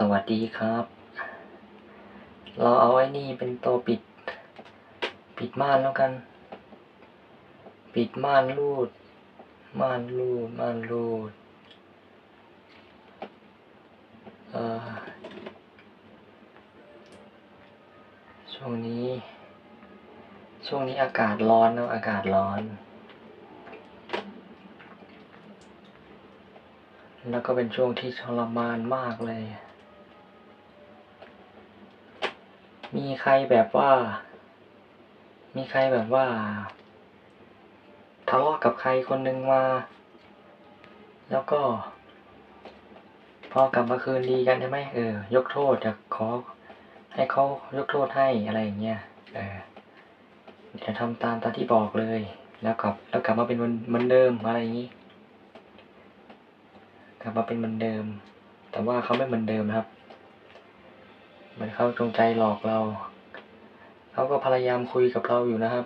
สวัสดีครับ เราเอาไอ้นี่เป็นตัวปิด ปิดม่านแล้วกัน ปิดม่านรูด ม่านรูด ม่านรูด เอ่อ ช่วงนี้ ช่วงนี้อากาศร้อนนะอากาศร้อน แล้วก็เป็นช่วงที่ทรมานมากเลย มีใครแบบว่า มีใครแบบว่าทะเลาะกับใครคนหนึ่งมา แล้วก็ พอกลับมาคืนดีกันใช่ไหมเออ ยกโทษจะขอ ให้เขายกโทษให้อะไรอย่างเงี้ยเออจะทำตามตามที่บอกเลย แล้วกลับ แล้วกลับมาเป็นเหมือนเดิมอะไรอย่างงี้กลับมาเป็นเหมือนเดิม แต่ว่าเขาไม่เหมือนเดิมนะครับ เหมือนเขาจงใจหลอกเรา เขาก็พยายามคุยกับเราอยู่นะครับ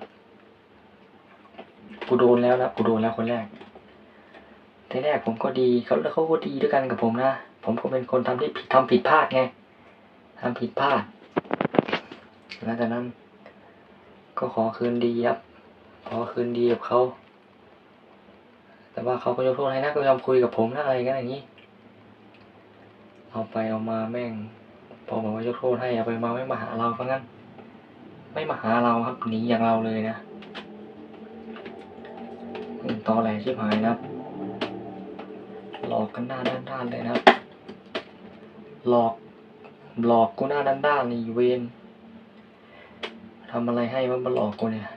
กูโดนแล้วนะกูโดนแล้วคนแรกทีแรกผมก็ดีเขาแล้วเขาก็ดีด้วยกันกับผมนะ ผมก็เป็นคนทำที่ผิดทำผิดพลาดไงทำผิดพลาดหลังจากนั้น ก็ขอคืนดีครับ ขอคืนดีกับเขา แต่ว่าเขาก็ยกโทษให้นะก็ยอมคุยกับผมนะอะไรกันอย่างนี้ เอาไปเอามาแม่ง พอบอกว่ายกโทษให้เอาไปมาไม่มาหาเราเพราะงั้น ไม่มาหาเราครับหนีอย่างเราเลยนะตอแหลชิบหายนะครับ หลอกกันหน้าด้านๆเลยนะครับหลอกหลอกกูหน้าด้านๆนี่เวนทำอะไรให้มันมาหลอกกูเนี่ย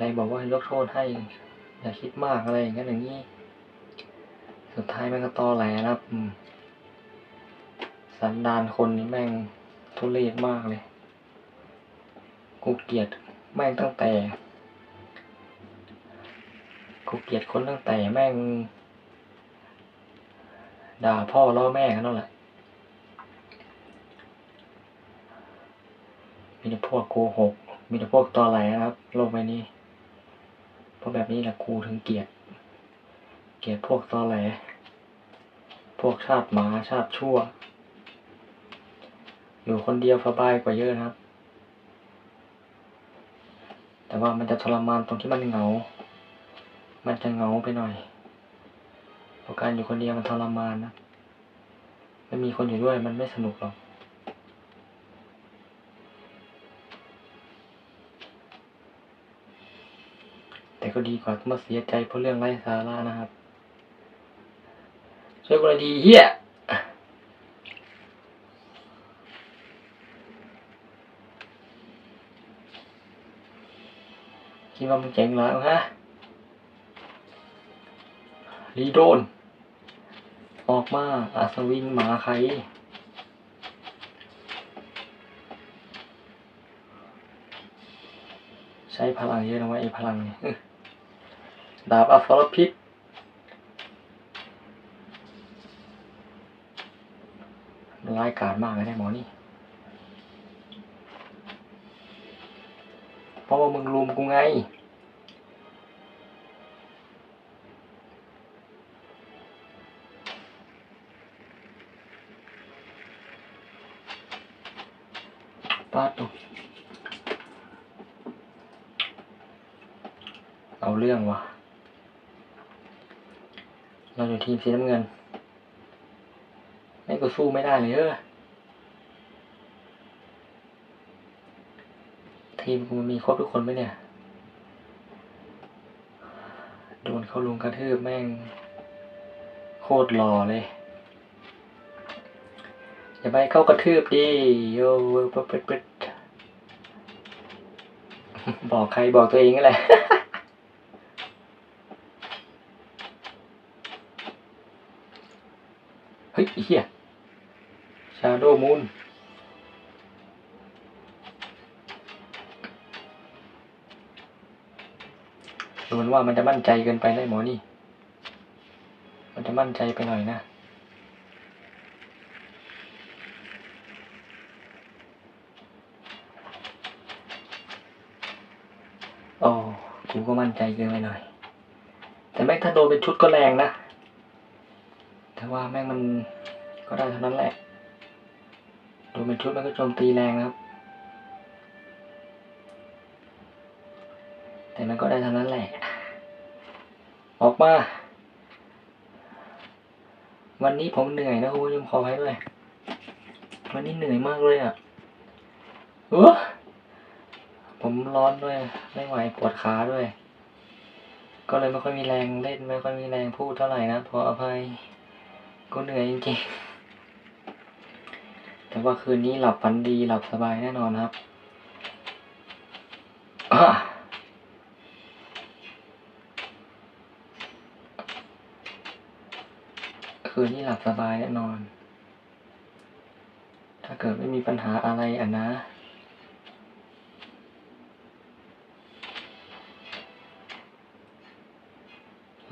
นายบอกว่ายกโทษให้ อย่าคิดมากอะไรอย่างนั้นอย่างนี้ สุดท้ายมันก็ตอแหลนะครับอืม สันดานคนนี่แม่งทุเรศมากเลย กูเกลียดแม่งตั้งแต่ กูเกลียดคนตั้งแต่แม่ง ด่าพ่อล่อแม่กันนั่นแหละมีแต่พวกโกหก มีแต่พวกตอแหลนะครับ โลกใบนี้เพราะแบบนี้แหละกูถึงเกลียด เกลียดพวกตอแหล พวกชาติหมาชาติชั่ว อยู่คนเดียวสบายกว่าเยอะนะครับ แต่ว่ามันจะทรมานตรงที่มันเหงา มันจะเหงาไปหน่อยเพราะการอยู่คนเดียวมันทรมานนะ ไม่มีคนอยู่ด้วยมันไม่สนุกหรอกแต่ก็ดีกว่ามาเสียใจเพราะเรื่องไร้สาระนะครับช่วยกูหน่อยดีเฮีย คิดว่ามึงเจ๋งเหรอฮะรีโดน ออกมาอัศวินหมาใครใช้พลังเยอะนะว่าไอ้พลังเนี่ยดาบอัฟรพิษร้ายกาจมากเลยนะหมอนี่ เพ ราะว่ามึงลุมกูไง ปาตุเอาเรื่องวะเราอยู่ทีมสีน้ำเงิน ไม่ก็สู้ไม่ได้เลยเออ ทีมกูมันมีครบทุกคนไหมเนี่ย โดนเขาลุงกระทืบแม่ง โคตรหล่อเลย อย่าไปเข้ากระทืบดิโย่ปึ๊ดปิดปึ๊ดบอกใครบอกตัวเองนั่นแหละเฮ้ยเฮียชาโดมูน ดูเหมือนว่ามันจะมั่นใจเกินไปได้หมอนี่ มันจะมั่นใจไปหน่อยนะโอ้กูก็มั่นใจเกินไปหน่อย แต่แม่งถ้าโดนเป็นชุดก็แรงนะ แต่ว่าแม่งมันก็ได้เท่านั้นแหละ โดูเป็นชุดมันก็โจมตีแรงนะครับ แต่มันก็ได้เท่านั้นแหละ ออกมา วันนี้ผมเหนื่อยนะคุณผู้ชมขอให้ด้วย วันนี้เหนื่อยมากเลยอะเออผมร้อนด้วยไม่ไหวปวดขาด้วย ก็เลยไม่ค่อยมีแรงเล่นไม่ค่อยมีแรงพูดเท่าไหร่นะขออภัยก็เหนื่อยจริงๆแต่ว่าคืนนี้หลับฝันดีหลับสบายแน่นอนครับอะ คืนนี้หลับสบายแน่นอน ถ้าเกิดไม่มีปัญหาอะไรอะนะ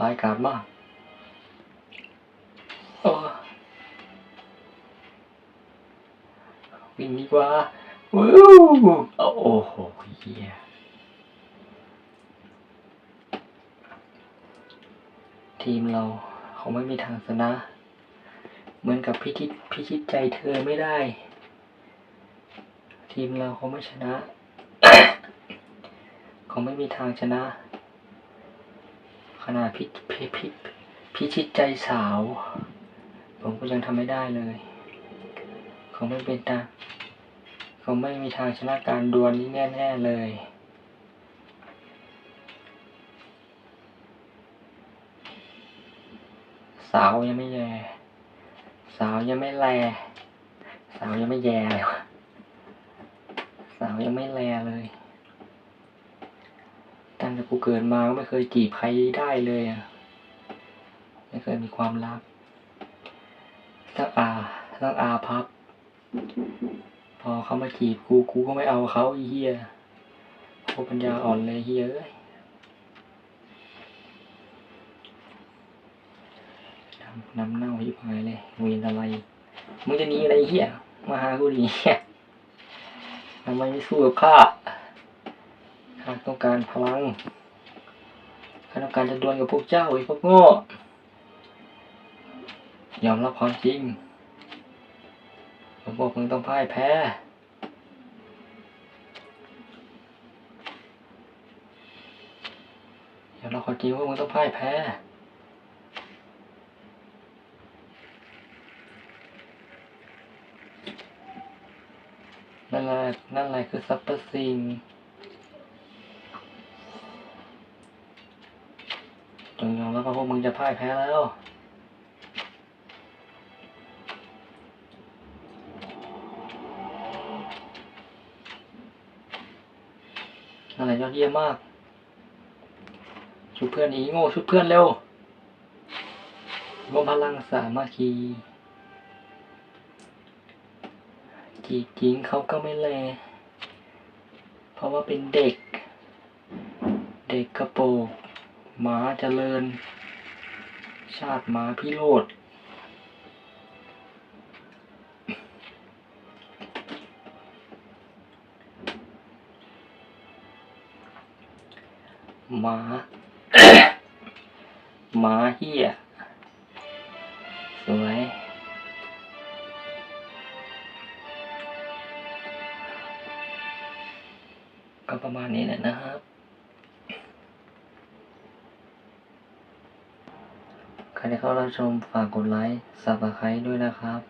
รายการมากโอ้วิ่งดีกว่าวู้โอ้โหเฮียทีมเรา เขาไม่มีทางชนะ เหมือนกับพิชิตพิชิตใจเธอไม่ได้ ทีมเราเขาไม่ชนะเขาไม่มีทางชนะ ขนาดพิพิพิพิชิตใจสาว ผมก็ยังทำไม่ได้เลย เขาไม่เป็นตาเขาไม่มีทางชนะการดวลนี้แน่ๆเลย สาวยังไม่แย่ สาวยังไม่แล สาวยังไม่แย่เลยวะสาวยังไม่แลเลยตั้งแต่กูเกิดมาก็ไม่เคยจีบใครได้เลยอะไม่เคยมีความรักตั้งอาตั้งอาพับ พอเขามาจีบกูกูก็ไม่เอาเขาอ้เฮียโคตรปัญญาอ่อนเลยเฮียเอ้ย น้ำเน่าที่พายเลยเวีอะไร มึงจะหนีอะไรเฮียมาหากูดีทำไมไม่สู้กับข้าข้าต้องการพลังข้าต้องการจะดวลกับพวกเจ้าไอ้พวกโง่ ยอมรับความจริงผมบอกมึงต้องพ่ายแพ้ยอมรับความจริงว่ามึงต้องพ่ายแพ้ นั่นแหละนั่นแหละคือซัปเปอร์ซิงจงยอมรับว่าพวกมึงจะพ่ายแพ้แล้วนั่นแหละยอดเยี่ยมมาก ชุบเพื่อนอีโง่ชุบเพื่อนเร็วรวมพลังสามัคคี จีบจริงเขาก็ไม่แล เพราะว่าเป็นเด็ก เด็กกระโปงหมาเจริญ ชาติหมาพิโรธหมาหมาเหี้ย ก็ประมาณนี้แหละนะครับ ใครที่เข้ารับชมฝากกดไลค์ s ับสไครต์ด้วยนะครับ